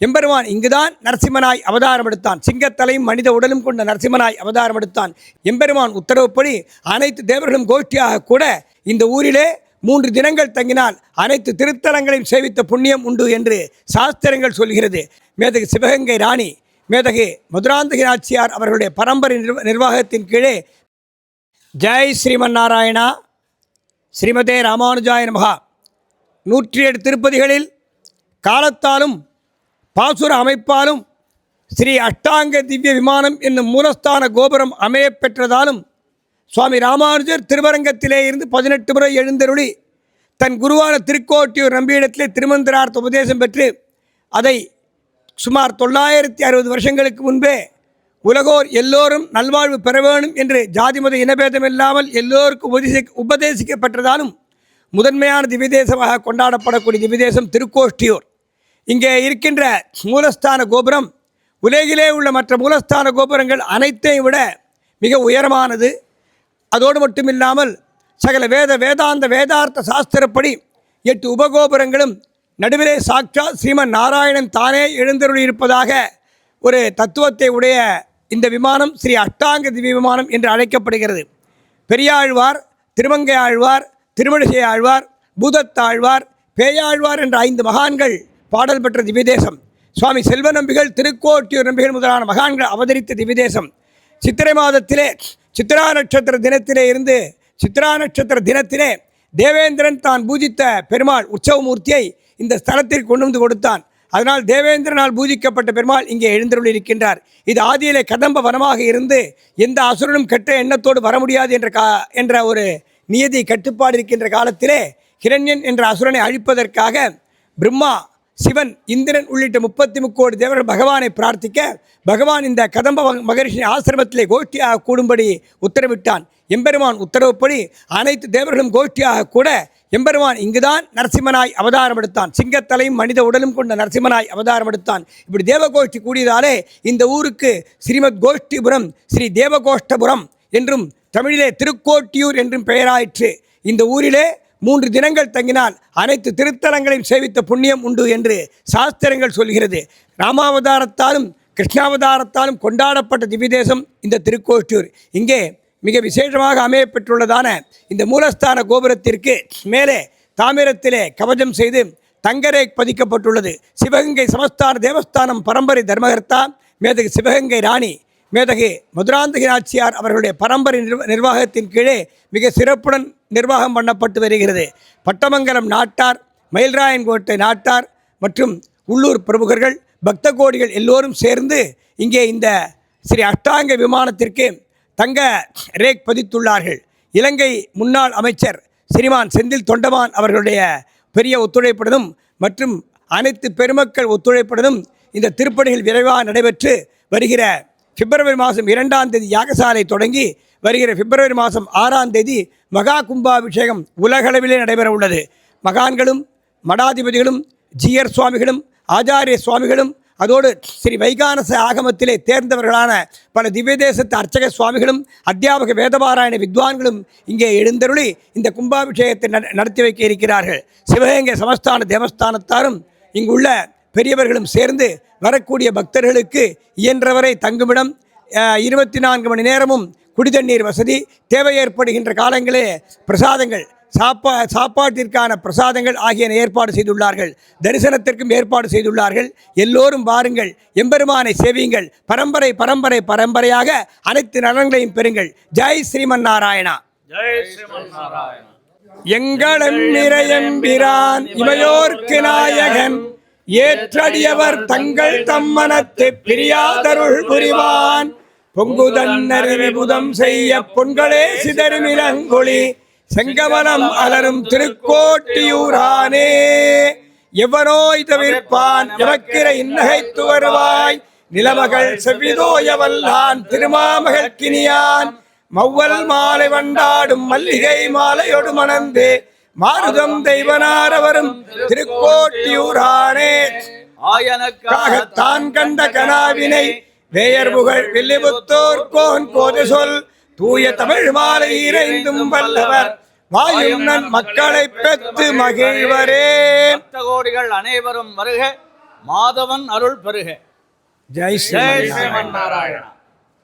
எம்பெருமான் இங்குதான் நரசிம்மனாய் அவதாரம் எடுத்தான். சிங்கத்தலையும் மனித உடலும் கொண்ட நரசிம்மனாய் அவதாரம் எடுத்தான். எம்பெருமான் உத்தரவுப்படி அனைத்து தேவர்களும் கோஷ்டியாக கூட இந்த ஊரிலே மூன்று தினங்கள் தங்கினால் அனைத்து திருத்தலங்களையும் சேவித்த புண்ணியம் உண்டு என்று சாஸ்திரங்கள் சொல்கிறது. மேதகு சிவகங்கை ராணி மேதகு மதுராந்தகி நாச்சியார் அவர்களுடைய பரம்பரை நிர்வாகத்தின் கீழே ஜெய் ஸ்ரீமன் நாராயணா ஸ்ரீமதே ராமானுஜாய நமகா நூற்றி ஏழு திருப்பதிகளில் காலத்தாலும் பாசுர அமைப்பாலும் ஸ்ரீ அஷ்டாங்க திவ்ய விமானம் என்னும் மூலஸ்தான கோபுரம் அமையப்பெற்றதாலும் சுவாமி ராமானுஜர் திருவரங்கத்திலே இருந்து பதினெட்டு முறை எழுந்தருளி தன் குருவான திருக்கோட்டியூர் நம்பியிடத்திலே திருமந்திரார்த்த உபதேசம் பெற்று அதை சுமார் தொள்ளாயிரத்தி அறுபது வருஷங்களுக்கு முன்பே உலகோர் எல்லோரும் நல்வாழ்வு பெற வேணும் என்று ஜாதி மத இனபேதம் இல்லாமல் எல்லோருக்கும் உபதேசி உபதேசிக்கப்பட்டதாலும் முதன்மையான திவ்யதேசமாக கொண்டாடப்படக்கூடிய திவ்யதேசம் திருக்கோஷ்டியூர். இங்கே இருக்கின்ற மூலஸ்தான கோபுரம் உலகிலே உள்ள மற்ற மூலஸ்தான கோபுரங்கள் அனைத்தையும் விட மிக உயரமானது. அதோடு மட்டுமில்லாமல் சகல வேத வேதாந்த வேதார்த்த சாஸ்திரப்படி எட்டு உபகோபுரங்களும் நடுவிலே சாட்சா ஸ்ரீமன் நாராயணன் தானே எழுந்தருளி இருப்பதாக ஒரு தத்துவத்தை உடைய இந்த விமானம் ஸ்ரீ அஷ்டாங்க திவ்ய விமானம் என்று அழைக்கப்படுகிறது. பெரியாழ்வார் திருமங்கை ஆழ்வார் திருமணிசை ஆழ்வார் பூதத்தாழ்வார் பேயாழ்வார் என்ற ஐந்து மகான்கள் பாடல் பெற்ற திவ்யதேசம். சுவாமி செல்வ நம்பிகள் திருக்கோட்டியூர் நம்பிகள் முதலான மகான்கள் அவதரித்த திவ்யதேசம். சித்திரை மாதத்திலே சித்ரா நட்சத்திர தினத்திலே இருந்து சித்ரா நட்சத்திர தினத்திலே தேவேந்திரன் தான் பூஜித்த பெருமாள் உற்சவமூர்த்தியை இந்த ஸ்தலத்திற்கு கொண்டு வந்து கொடுத்தான். அதனால் தேவேந்திரனால் பூஜிக்கப்பட்ட பெருமாள் இங்கே எழுந்தருளி இருக்கின்றார். இது ஆதியிலே கதம்ப வனமாக இருந்து எந்த அசுரனும் கெட்ட எண்ணத்தோடு வர முடியாது என்ற கா என்ற ஒரு நியதி கட்டுப்பாடு இருக்கின்ற காலத்திலே கிரண்யன் என்ற அசுரனை அழிப்பதற்காக பிரம்மா சிவன் இந்திரன் உள்ளிட்ட முப்பத்தி முக்கோடி தேவர்கள் பகவானை பிரார்த்திக்க பகவான் இந்த கதம்ப மகரிஷி ஆசிரமத்திலே கோஷ்டியாக கூடும்படி உத்தரவிட்டான். எம்பெருமான் உத்தரவுப்படி அனைத்து தேவர்களும் கோஷ்டியாக கூட எம்பெருமான் இங்குதான் நரசிம்மனாய் அவதாரம் எடுத்தான். சிங்கத்தலையும் மனித உடலும் கொண்ட நரசிம்மனாய் அவதாரம் எடுத்தான். இப்படி தேவகோஷ்டி கூடியதாலே இந்த ஊருக்கு ஸ்ரீமத் கோஷ்டிபுரம் ஸ்ரீ தேவகோஷ்டபுரம் என்றும் தமிழிலே திருக்கோட்டியூர் என்றும் பெயராயிற்று. இந்த ஊரிலே மூன்று தினங்கள் தங்கினால் அனைத்து திருத்தலங்களையும் சேவித்த புண்ணியம் உண்டு என்று சாஸ்திரங்கள் சொல்கிறது. ராமாவதாரத்தாலும் கிருஷ்ணாவதாரத்தாலும் கொண்டாடப்பட்ட திவ்யதேசம் இந்த திருக்கோஷ்டூர். இங்கே மிக விசேஷமாக அமையப்பெற்றுள்ளதான இந்த மூலஸ்தான கோபுரத்திற்கு மேலே தாமிரத்திலே கவஜம் செய்து தங்கரே பதிக்கப்பட்டுள்ளது. சிவகங்கை சமஸ்தான தேவஸ்தானம் பரம்பரை தர்மகர்த்தா மேதகு சிவகங்கை ராணி மேதகு மதுராந்தகி நாச்சியார் அவர்களுடைய பரம்பரை நிர்வாகத்தின் கீழே மிக சிறப்புடன் நிர்வாகம் பண்ணப்பட்டு வருகிறது. பட்டமங்கலம் நாட்டார் மயில்ராயன்கோட்டை நாட்டார் மற்றும் உள்ளூர் பிரமுகர்கள் பக்த கோடிகள் எல்லோரும் சேர்ந்து இங்கே இந்த ஸ்ரீ அஷ்டாங்க விமானத்திற்கு தங்க ரேக் பதித்துள்ளார்கள். இலங்கை முன்னாள் அமைச்சர் ஸ்ரீமான் செந்தில் தொண்டமான் அவர்களுடைய பெரிய ஒத்துழைப்புடனும் மற்றும் அனைத்து பெருமக்கள் ஒத்துழைப்புடனும் இந்த திருப்பணிகள் விரைவாக நடைபெற்று வருகிற பிப்ரவரி மாதம் இரண்டாம் தேதி யாகசாலை தொடங்கி வருகிற பிப்ரவரி மாதம் ஆறாம் தேதி மகா கும்பாபிஷேகம் உலகளவிலே நடைபெற உள்ளது மகான்களும் மடாதிபதிகளும் ஜீயர் சுவாமிகளும் ஆச்சாரிய சுவாமிகளும் அதோடு ஸ்ரீ வைகானச ஆகமத்திலே தேர்ந்தவர்களான பல திவ்யதேசத்து அர்ச்சக சுவாமிகளும் அத்தியாபக வேதபாராயண வித்வான்களும் இங்கே எழுந்தருளி இந்த கும்பாபிஷேகத்தை நட- நடத்தி வைக்க இருக்கிறார்கள். சிவகங்கை சமஸ்தான தேவஸ்தானத்தாரும் இங்குள்ள பெரியவர்களும் சேர்ந்து வரக்கூடிய பக்தர்களுக்கு இயன்றவரை தங்குமிடம் இருபத்தி நான்கு மணி நேரமும் குடிதண்ணீர் வசதி தேவை ஏற்படுகின்ற காலங்களே பிரசாதங்கள் சாப்பா சாப்பாட்டிற்கான பிரசாதங்கள் ஆகியன ஏற்பாடு செய்துள்ளார்கள். தரிசனத்திற்கும் ஏற்பாடு செய்துள்ளார்கள். எல்லோரும் வாருங்கள். எம்பெருமானை சேவியுங்கள். பரம்பரை பரம்பரை பரம்பரையாக அனைத்து நலன்களையும் பெறுங்கள். ஜெய் ஸ்ரீமன் நாராயணா ஜெய் ஸ்ரீமன் நாராயண எங்களம் நிறையம்பிரான் இமையோர்க்கு நாயகன் ஏற்றடியவர் தங்கள் தம்மனத்து பிரியாதருள் புரிவான். பொங்குதன்னறிவி புதம் செய்ய பொன்களே சிதறுமிலங்கொளி செங்கமலம் அலரும் திருக்கோட்டியூரானே. எவனோய் தவிர்ப்பான் எவக்கிற இன்னகைத்து வருவாய் நிலமகள் செவ்விதோயவல்லான் திருமாமகள் கினியான். மவ்வல் மாலை வண்டாடும் மல்லிகை மாலையொடு மணந்து மாருதம் தெய்வனாரவரும் திருக்கோட்டியூரானே. காகத்தான் கண்ட கனாவினை வேயர் புகழ் வில்லிபுத்தோர் கோன் கோதை சொல். தூய தமிழ் மாலை இறைந்தும் வல்லவர். வாயும் நன் மக்களை பெத்து மகிழ்வரே. கோடிகள் அனைவரும் வருக. மாதவன் அருள் பெருக ஜெய் ஸ்ரீமன் நாராயணா